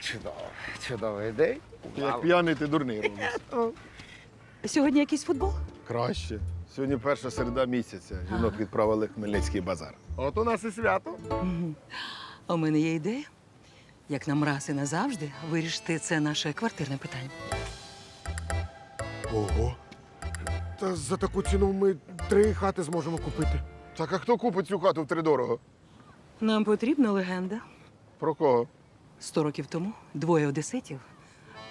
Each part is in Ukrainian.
Чудово, чудовий день. Як п'яний, ти дурний робиш. Сьогодні якийсь футбол? Краще. Сьогодні перша середа місяця. Жінок відправили в Хмельницький базар. От у нас і свято. А у мене є ідея. Як нам раз і назавжди вирішити це наше квартирне питання. Ого. Та за таку ціну ми три хати зможемо купити. Так а хто купить цю хату втридорого? Нам потрібна легенда. Про кого? Сто років тому двоє одеситів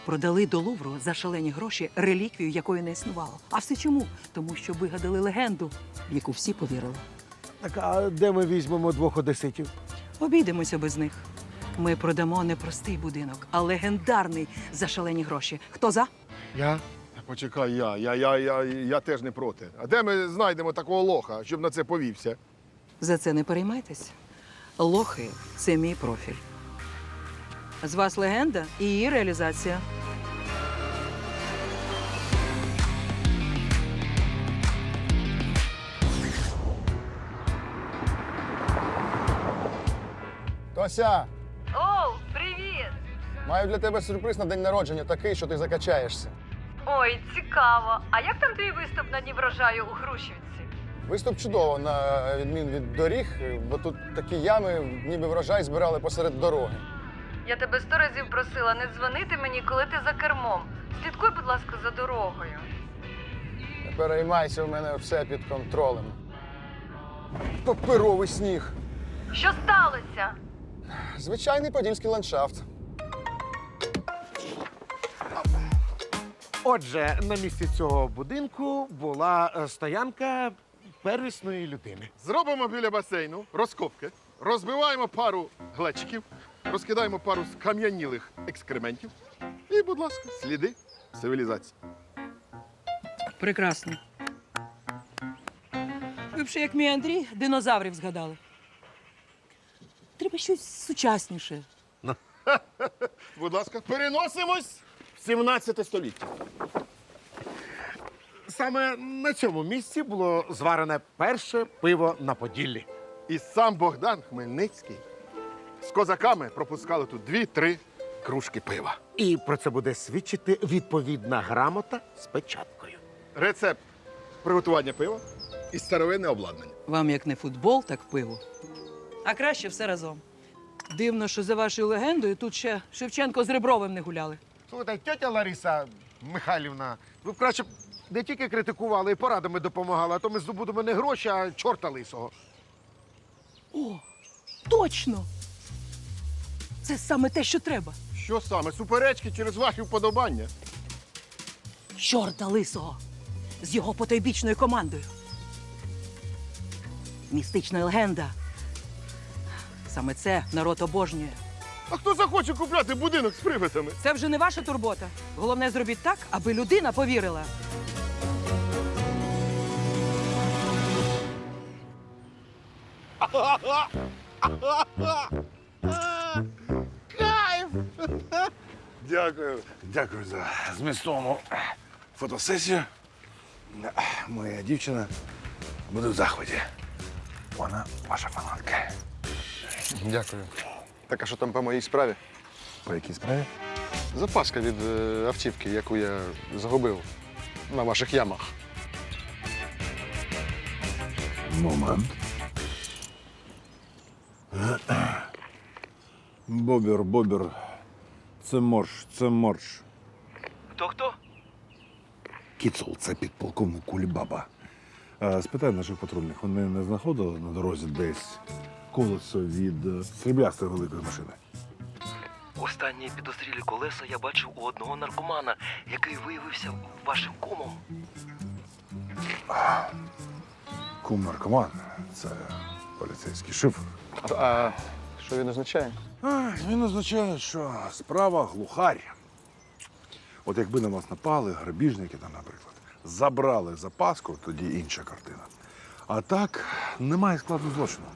продали до Лувру за шалені гроші реліквію, якої не існувало. А все чому? Тому що вигадали легенду, в яку всі повірили. Так а де ми візьмемо двох одеситів? Обійдемося без них. Ми продамо не простий будинок, а легендарний за шалені гроші. Хто за? Я? Почекай, я. Я, я, я, я теж не проти. А де ми знайдемо такого лоха, щоб на це повівся? За це не переймайтесь. Лохи це мій профіль. З вас легенда і її реалізація. Тося, Оу, привіт! маю для тебе сюрприз на день народження такий, що ти закачаєшся. Ой, цікаво. А як там твій виступ на дні врожаю у Грушівці? Виступ чудово, на відмін від доріг, бо тут такі ями, ніби врожай збирали посеред дороги. Я тебе сто разів просила не дзвонити мені, коли ти за кермом. Слідкуй, будь ласка, за дорогою. Не переймайся, у мене все під контролем. Паперовий сніг. Що сталося? Звичайний подільський ландшафт. Отже, на місці цього будинку була е, стоянка первісної людини. Зробимо біля басейну розкопки, розбиваємо пару глечиків, розкидаємо пару скам'янілих екскрементів. І, будь ласка, сліди цивілізації. Прекрасно. Ви б ще, як мій Андрій, динозаврів згадали. Треба щось сучасніше. Будь ласка, переносимось в 17 століття. Саме на цьому місці було зварене перше пиво на Поділлі. І сам Богдан Хмельницький з козаками пропускали тут дві-три кружки пива. І про це буде свідчити відповідна грамота з печаткою. Рецепт приготування пива і старовинне обладнання. Вам як не футбол, так пиво. А краще все разом. Дивно, що за вашою легендою тут ще Шевченко з Ребровим не гуляли. Слухайте, тетя Лариса Михайлівна, ви б краще б не тільки критикували і порадами допомагали, а то ми здобудемо не гроші, а чорта лисого. О, точно! Це саме те, що треба. Що саме? Суперечки через ваші вподобання. Чорта лисого з його потойбічною командою. Містична легенда. Саме це народ обожнює. А хто захоче купляти будинок з привидами? Це вже не ваша турбота. Головне зробіть так, аби людина повірила. Дякую, дякую за змістовну фотосесію. Моя дівчина буде в захваті. Вона ваша фанатка. Дякую. Так, а що там по моїй справі? По якій справі? Запаска від е, автівки, яку я загубив на ваших ямах. Момент. Бобір, бобір. Це морж, це морж. Хто хто? Кіцул, це підполковник Кулібаба. А, спитай наших патрульних, вони не знаходили на дорозі десь колесо від е, сріблястої великої машини. Останні підозрілі колеса я бачив у одного наркомана, який виявився вашим кумом. Кум наркоман. Це поліцейський шифр. А що він означає? А, Він означає, що справа глухарь. От якби на вас напали, грабіжники там, наприклад, забрали запаску, тоді інша картина. А так немає складу злочину.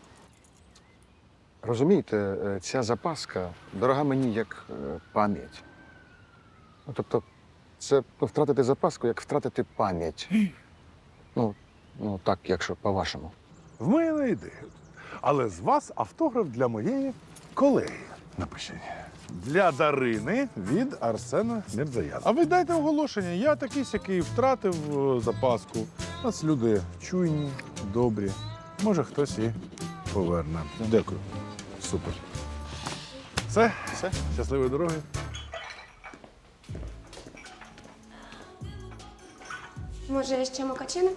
Розумієте, е, ця запаска дорога мені як е, пам'ять. Ну, тобто, це ну, втратити запаску, як втратити пам'ять. Ну, ну так, якщо по-вашому. В мене ідея. Але з вас автограф для моєї колеги. Напишіть. для Дарини від Арсена Мірзаяна. А ви дайте оголошення. Я такий сякий втратив е, запаску. У нас люди чуйні, добрі. Може, хтось і поверне. Дякую. Супер. Все? Все. Щасливої дороги. Може, ще мокачини?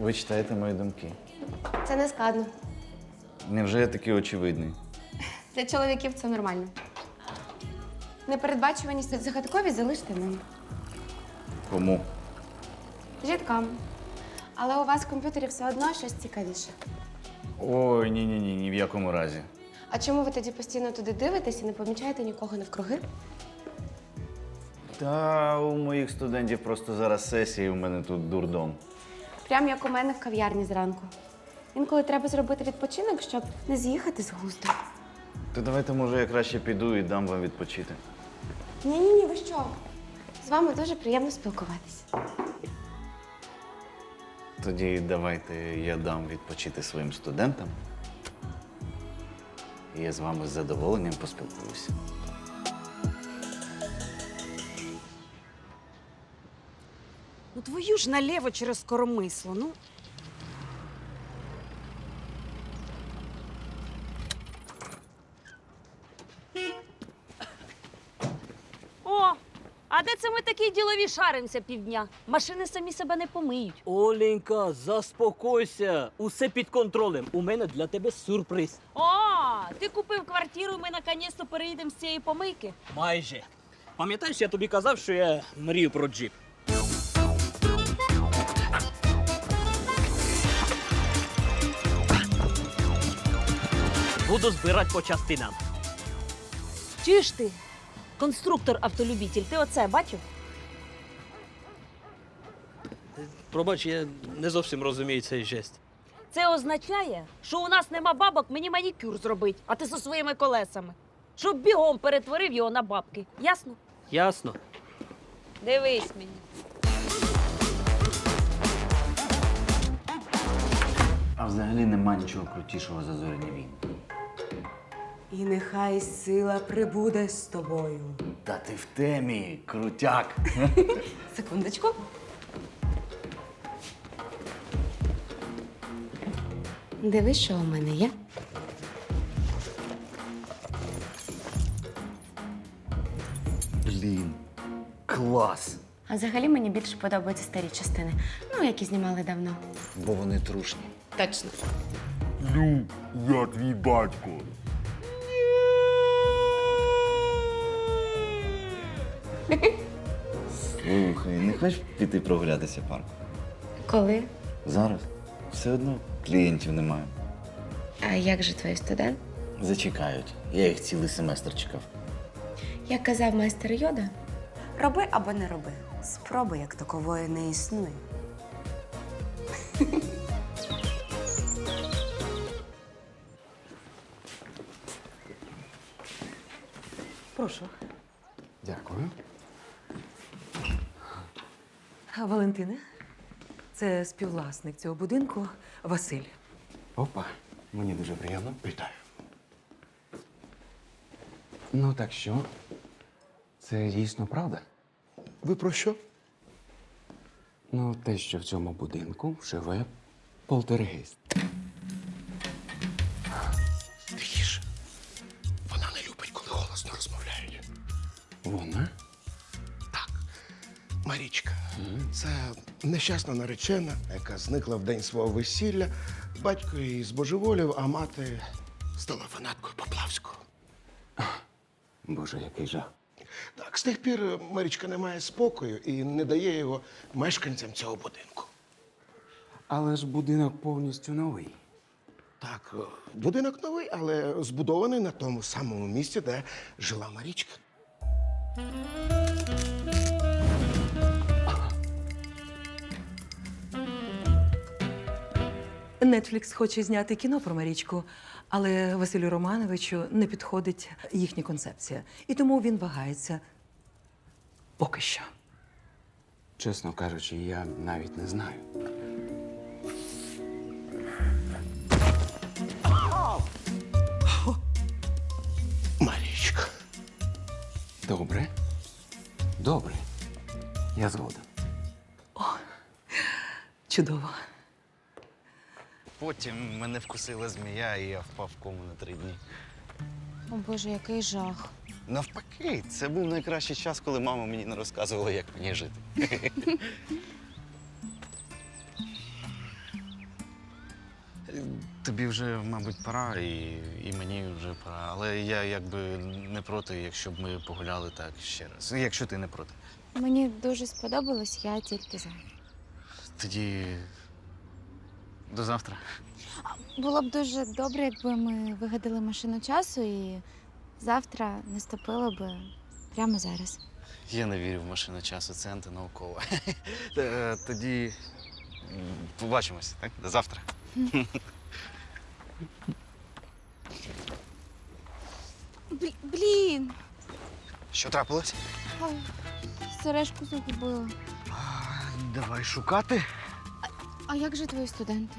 Ви читаєте мої думки. Це не складно. Невже я такий очевидний? Для чоловіків це нормально. Непередбачуваність та загадковість залиште мені. Кому? Жіткам. Але у вас в комп'ютері все одно щось цікавіше. Ой, ні, ні, ні, ні в якому разі. А чому ви тоді постійно туди дивитесь і не помічаєте нікого навкруги? Та у моїх студентів просто зараз сесії, у мене тут дурдом. Прям як у мене в кав'ярні зранку. Інколи треба зробити відпочинок, щоб не з'їхати з глузду. То давайте, може, я краще піду і дам вам відпочити. Ні, ні, ні, ви що? З вами дуже приємно спілкуватись. Тоді давайте я дам відпочити своїм студентам. І я з вами з задоволенням поспілкуюся. Ну твою ж наліво через коромисло. Ну. О, а це ділові шаримося півдня? Машини самі себе не помиють. Оленька, заспокойся. Усе під контролем. У мене для тебе сюрприз. О, ти купив квартиру, ми наконець-то переїдемо з цієї помийки. Майже. Пам'ятаєш, я тобі казав, що я мрію про джип. Буду збирати по частинам. Чуєш ти? Конструктор автолюбитель, ти оце бачив? Пробач, я не зовсім розумію цей жест. Це означає, що у нас нема бабок мені манікюр зробить, а ти зі своїми колесами. Щоб бігом перетворив його на бабки. Ясно? Ясно. Дивись мені. А взагалі нема нічого крутішого за зоряні війни. І нехай сила прибуде з тобою. Та ти в темі, крутяк. Секундочку. Дивись, що у мене є. Блін, клас. А взагалі мені більше подобаються старі частини. Ну, які знімали давно. Бо вони трушні. Точно. Лю, я твій батько. Слухай, не хочеш піти прогулятися парком? Коли? Зараз. Все одно клієнтів немає. А як же твій студент? Зачекають. Я їх цілий семестр чекав. Як казав майстер Йода, роби або не роби. Спроби як такової не існує. Прошу. Дякую. Валентине, це співвласник цього будинку Василь. Опа, мені дуже приємно. Вітаю. Ну, так що? Це дійсно правда? Ви про що? Ну, те, що в цьому будинку живе полтергейст. Тихіше. Вона не любить, коли голосно розмовляють. Вона? Марічка, це нещасна наречена, яка зникла в день свого весілля. Батько її збожеволів, а мати стала фанаткою Поплавського. Боже, який жах. Так, з тих пір Марічка не має спокою і не дає його мешканцям цього будинку. Але ж будинок повністю новий. Так, будинок новий, але збудований на тому самому місці, де жила Марічка. Нетфлікс хоче зняти кіно про Марічку, але Василю Романовичу не підходить їхня концепція. І тому він вагається поки що. Чесно кажучи, я навіть не знаю. Марічка. Добре. Добре. Я згоден. Чудово. Потім мене вкусила змія, і я впав в кому на три дні. О Боже, який жах. Навпаки, це був найкращий час, коли мама мені не розказувала, як мені жити. Тобі вже, мабуть, пора, і, і мені вже пора. Але я якби не проти, якщо б ми погуляли так ще раз. Якщо ти не проти. Мені дуже сподобалось, я тільки за. Тоді до завтра. Було б дуже добре, якби ми вигадали машину часу і завтра наступило би прямо зараз. Я не вірю в машину часу, це антинауково. Е, Тоді м, побачимось, так? До завтра. Блін, Що трапилось? сережку загубила. Давай шукати. А як же твої студенти?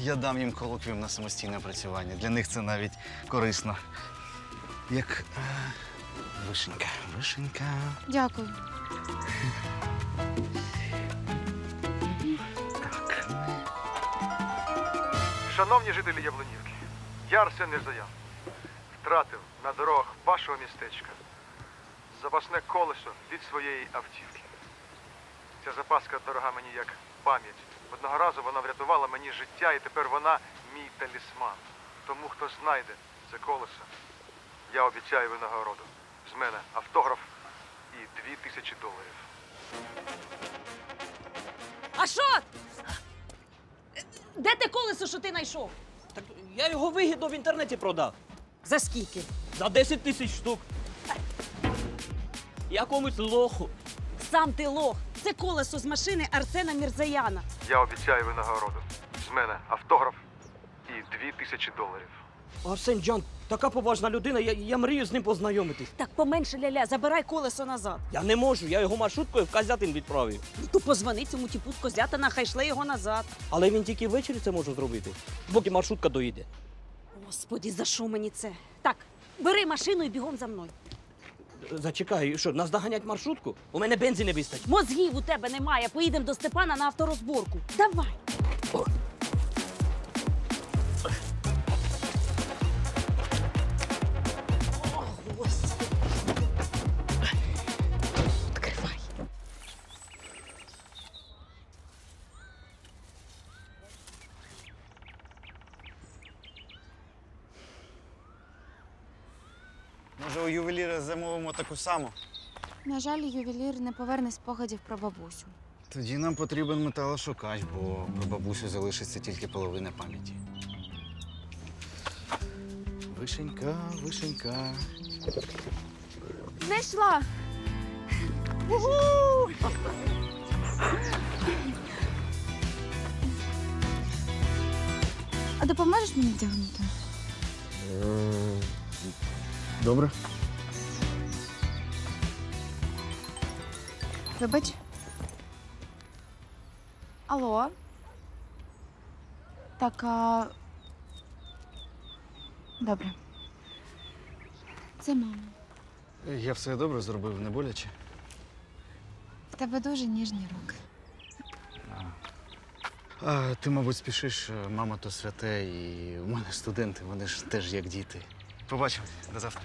Я дам їм колоквіум на самостійне працювання. Для них це навіть корисно. Як е, вишенька. Вишенька. Дякую. Шановні жителі Яблунівки, я Арсен Мірзаян втратив на дорогах вашого містечка запасне колесо від своєї автівки. Ця запаска дорога мені як пам'ять. Одного разу вона врятувала мені життя, і тепер вона мій талісман. Тому хто знайде це колесо, я обіцяю винагороду. З мене автограф і дві тисячі доларів. А що? Де те колесо, що ти знайшов? Так я його вигідно в інтернеті продав. За скільки? За 10 тисяч штук. Якомусь лоху. Сам ти лох. Це колесо з машини Арсена Мірзаяна. Я обіцяю винагороду. З мене автограф і дві тисячі доларів. Арсен Джан, така поважна людина, я, я мрію з ним познайомитись. Так поменше ляля, забирай колесо назад. Я не можу, я його маршруткою в Казятин відправив. Ну, то позвони цьому типу з Козятина, хай шле його назад. Але він тільки ввечері це може зробити, поки маршрутка доїде. Господі, за що мені це? Так, бери машину і бігом за мною. Зачекай, що, нас доганять маршрутку? У мене бензі не вистачить. Мозгів у тебе немає. Поїдемо до Степана на авторозборку. Давай. Ювеліра замовимо таку саму? На жаль, ювелір не поверне спогадів про бабусю. Тоді нам потрібен металошукач, бо про бабусю залишиться тільки половина пам'яті. Вишенька, вишенька. Знайшла! А допоможеш мені вдягнути? Добре. Вибач. Алло. Так, а... Добре. Це мама. Я все добре зробив, не боляче. В тебе дуже ніжні руки. А, ти, мабуть, спішиш, мама то святе, і у мене студенти, вони ж теж як діти. Побачимось, до завтра.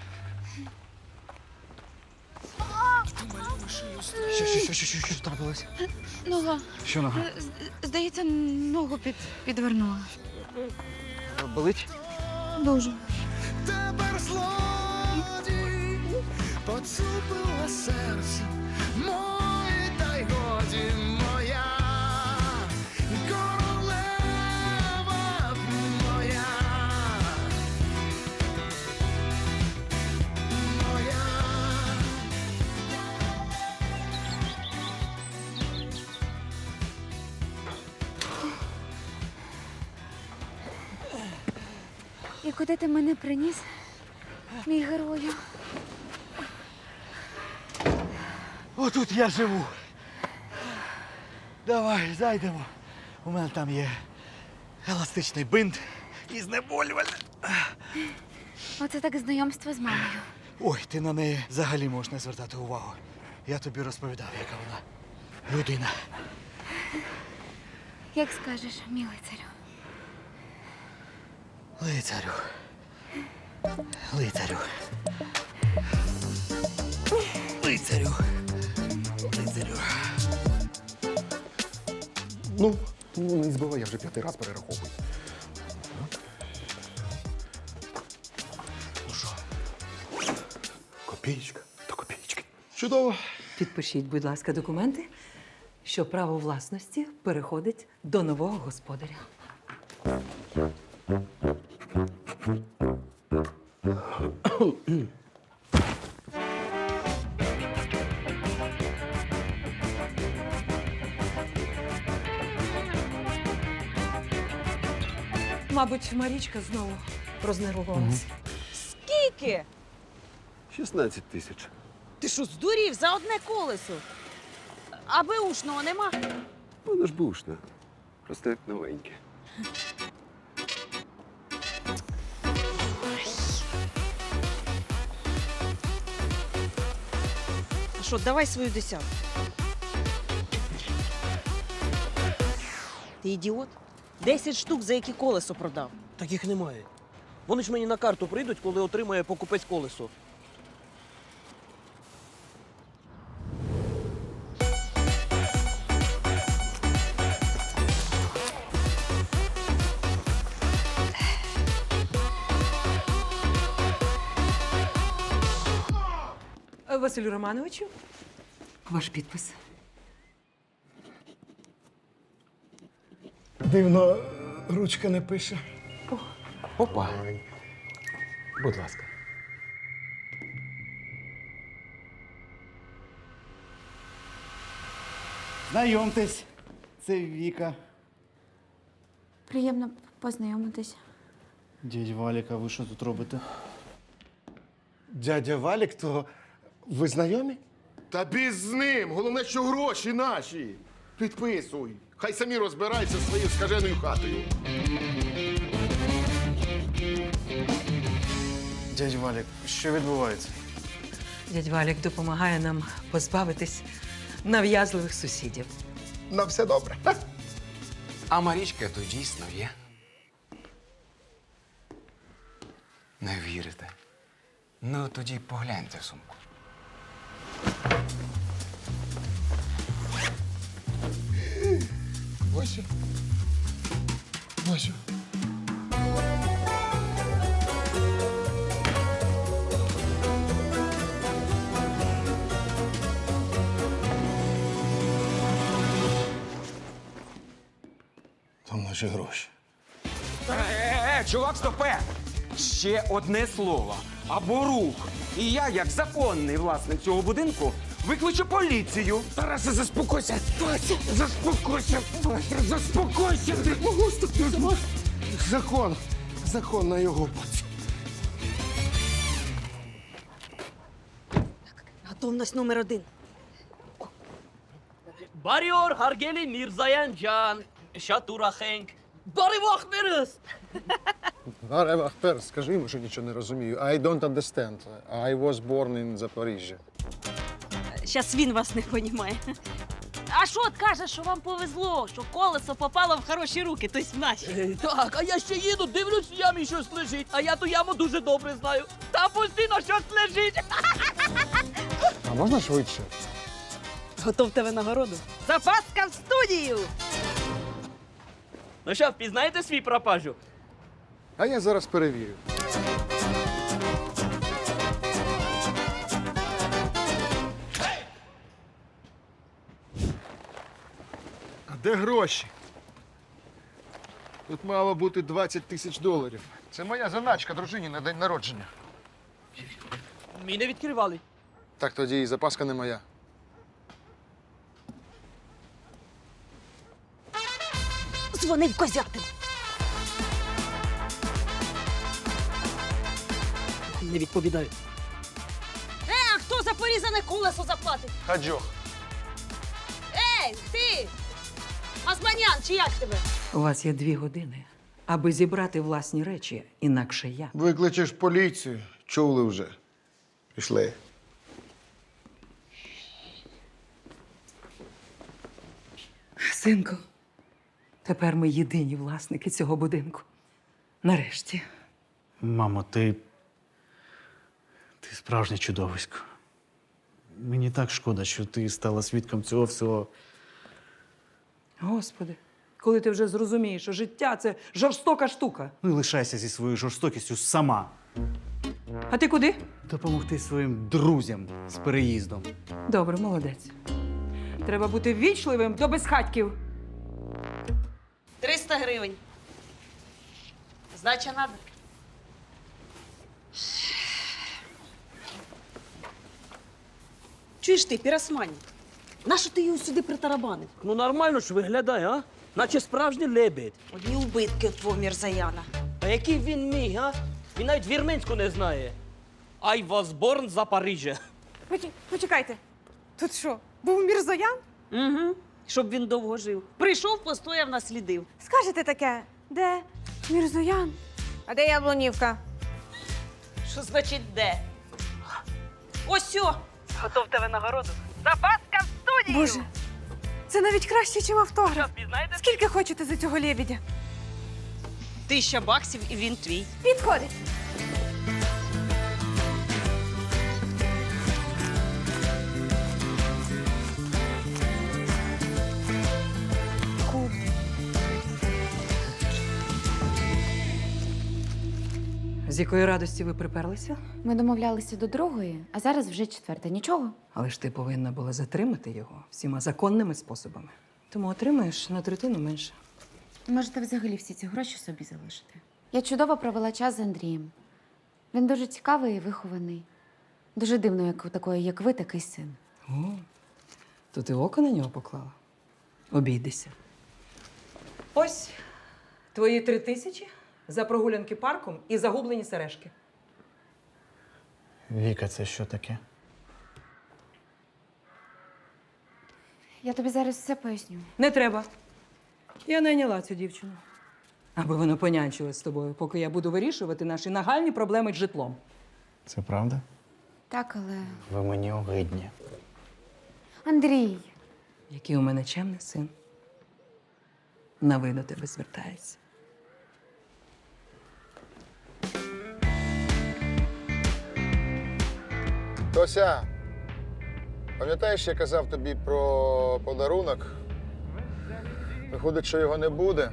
Що, що, що, що, що, що трапилось? Нога. Що нога? Е, Здається, ногу під, підвернула. Болить? Дуже. Тепер злодій поцупила серце моє, та й годі куди ти мене приніс, мій герою? Отут я живу. Давай, зайдемо. У мене там є еластичний бинт і знеболювальне. Оце так знайомство з мамою. Ой, ти на неї взагалі можеш не звертати увагу. Я тобі розповідав, яка вона людина. Як скажеш, мій лицарю. Лицарю. Лицарю. Лицарю. Лицарю. Ну, ну не збивай, я вже п'ятий раз перераховую. Ну що? Копієчка до копієчки. Чудово. Підпишіть, будь ласка, документи, що право власності переходить до нового господаря. Мабуть, Марічка знову рознервувалася. Скільки? 16 тисяч. Ти що, здурів за одне колесо? А беушного нема? Воно ж бушне. Просто як новеньке. Що, давай свою десятку. Ти ідіот? Десять штук, за які колесо продав. Таких немає. Вони ж мені на карту прийдуть, коли отримає покупець колесо. Василю Романовичу, ваш підпис. Дивно, ручка не пише. Опа. Будь ласка. Знайомтесь, це Віка. Приємно познайомитись. Дядь Валік, а ви що тут робите? Дядя Валік, то ви знайомі? Та біз з ним. Головне, що гроші наші. Підписуй. Хай самі розбираються зі своєю скаженою хатою. Дядь Валік, що відбувається? Дядь Валік допомагає нам позбавитись нав'язливих сусідів. На все добре. А Марічка то дійсно є. Не вірите? Ну, тоді погляньте в сумку. Вася. Вася. Там наші гроші. Е, чувак, стопе! Ще одне слово або рух. І я, як законний власник цього будинку, викличу поліцію. Тарасе, заспокойся. Вася, заспокойся. Вася, заспокойся. Не можу тобою. Закон. Закон на його боці. Готовність номер один. Баріор Гаргелі Мірзаянджан. Шатура Хенк. Баривах Мирис! Ахпер, скажи йому, що нічого не розумію. I don't understand. I was born in Запоріжжя. Щас він вас не понімає. А що от каже, що вам повезло, що колесо попало в хороші руки, тобто в наші. Е, Так, а я ще їду, дивлюсь, в ямі щось лежить, а я ту яму дуже добре знаю. Там постійно щось лежить. А можна швидше? Готовте ви нагороду. Запаска в студію! Ну що, впізнаєте свій пропажу? А я зараз перевірю. Де гроші? Тут мало бути 20 тисяч доларів. Це моя заначка дружині на день народження. Мій не відкривали. Так тоді і запаска не моя. Дзвонив козятин. Не відповідаю. Е, а хто за порізане колесо заплатить? Хаджох. Ей, ти! Мазманян, чи як тебе? У вас є дві години, аби зібрати власні речі, інакше я. Викличеш поліцію. Чули вже. Пішли. Синку, тепер ми єдині власники цього будинку. Нарешті. Мамо, ти. Ти справжнє чудовисько. Мені так шкода, що ти стала свідком цього всього. Господи, коли ти вже зрозумієш, що життя це жорстока штука. Ну і лишайся зі своєю жорстокістю сама. А ти куди? Допомогти своїм друзям з переїздом. Добре, молодець. Треба бути ввічливим до безхатьків. 300 гривень. Здача надо. Чуєш ти, піросмані? Нащо ти його сюди притарабанив? Ну нормально ж виглядає, а? Наче справжній лебедь. Одні убитки от твого мірзаяна. А який він мій, а? Він навіть вірменську не знає. I was born за Парижа. Почекайте. Тут що, був Мірзоян? Угу. Щоб він довго жив. Прийшов, постояв, наслідив. Скажете таке, де Мірзоян? А де Яблунівка? Що значить де? Ось сьо! Готовте винагороду. Запаска в студію! Боже, це навіть краще, ніж автограф. Скільки хочете за цього лебедя? Тисяча баксів і він твій. Підходить. З якої радості ви приперлися? Ми домовлялися до другої, а зараз вже четверта. Нічого. Але ж ти повинна була затримати його всіма законними способами. Тому отримаєш на третину менше. Можете взагалі всі ці гроші собі залишити. Я чудово провела час з Андрієм. Він дуже цікавий і вихований. Дуже дивно, як у такої, як ви, такий син. О, то ти око на нього поклала? Обійдися. Ось твої три тисячі за прогулянки парком і загублені сережки. Віка, це що таке? Я тобі зараз все поясню. Не треба. Я найняла цю дівчину. Аби вона понянчилась з тобою, поки я буду вирішувати наші нагальні проблеми з житлом. Це правда? Так, але. Ви мені огидні. Андрій, Який у мене чемний син. На ви тебе звертається. Тося, пам'ятаєш, я казав тобі про подарунок? Виходить, що його не буде.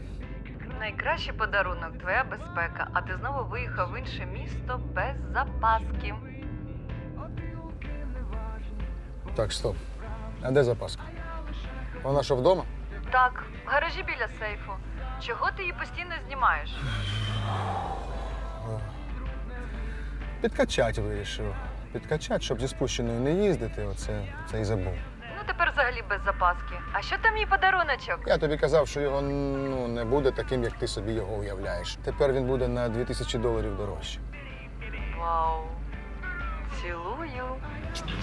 Найкращий подарунок твоя безпека, а ти знову виїхав в інше місто без запаски. Так, стоп. А де запаска? Вона що вдома? Так, в гаражі біля сейфу. Чого ти її постійно знімаєш? Підкачать вирішив. Підкачать, щоб зі спущеною не їздити, оце, це і забув. Ну тепер взагалі без запаски. А що там її подаруночок? Я тобі казав, що його ну, не буде таким, як ти собі його уявляєш. Тепер він буде на 2000 доларів дорожче. Вау. Цілую.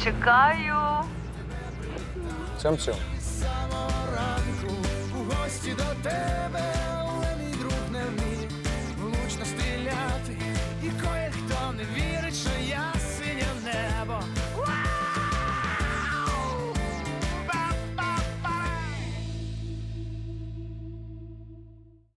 Чекаю. Цям цьом. Самого ранку у гості до тебе